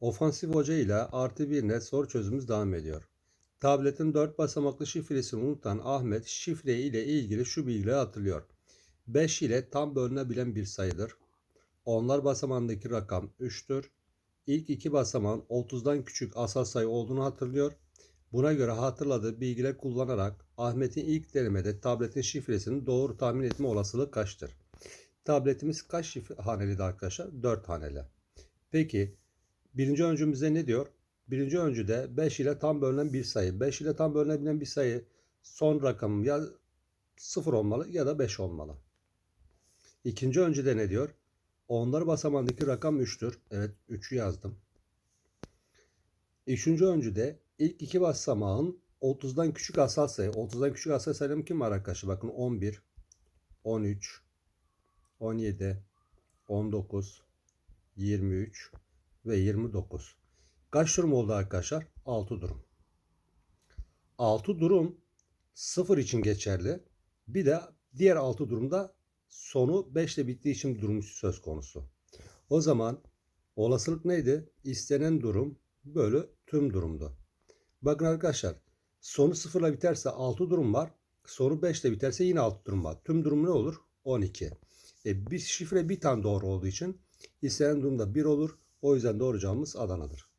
Ofansif Hoca ile artı bir net soru çözümümüz devam ediyor. Tabletin 4 basamaklı şifresini unutan Ahmet şifre ile ilgili şu bilgileri hatırlıyor. 5 ile tam bölünebilen bir sayıdır. Onlar basamağındaki rakam 3'tür. İlk iki basamağın 30'dan küçük asal sayı olduğunu hatırlıyor. Buna göre hatırladığı bilgiler kullanarak Ahmet'in ilk denemede tabletin şifresini doğru tahmin etme olasılığı kaçtır? Tabletimiz kaç şifre haneliydi arkadaşlar? 4 haneli. Peki birinci öncümüzde ne diyor? Birinci öncüde 5 ile tam bölünen bir sayı. 5 ile tam bölünebilen bir sayı son rakamım ya 0 olmalı ya da 5 olmalı. İkinci öncüde ne diyor? Onlar basamağındaki rakam 3'tür. Evet 3'ü yazdım. Üçüncü öncüde ilk iki basamağın 30'dan küçük asal sayı. 30'dan küçük asal sayım kim var arkadaşlar? Bakın 11, 13, 17, 19, 23 ve 29. Kaç durum oldu arkadaşlar? 6 durum. 6 durum 0 için geçerli. Bir de diğer 6 durumda sonu 5 ile bittiği için durum söz konusu. O zaman olasılık neydi? İstenen durum bölü tüm durumdu. Bakın arkadaşlar sonu 0 ile biterse 6 durum var. Sonu 5 ile biterse yine 6 durum var. Tüm durum ne olur? 12. E, bir şifre bir tane doğru olduğu için istenen durumda 1 olur. O yüzden doğru cevabımız Adana'dır.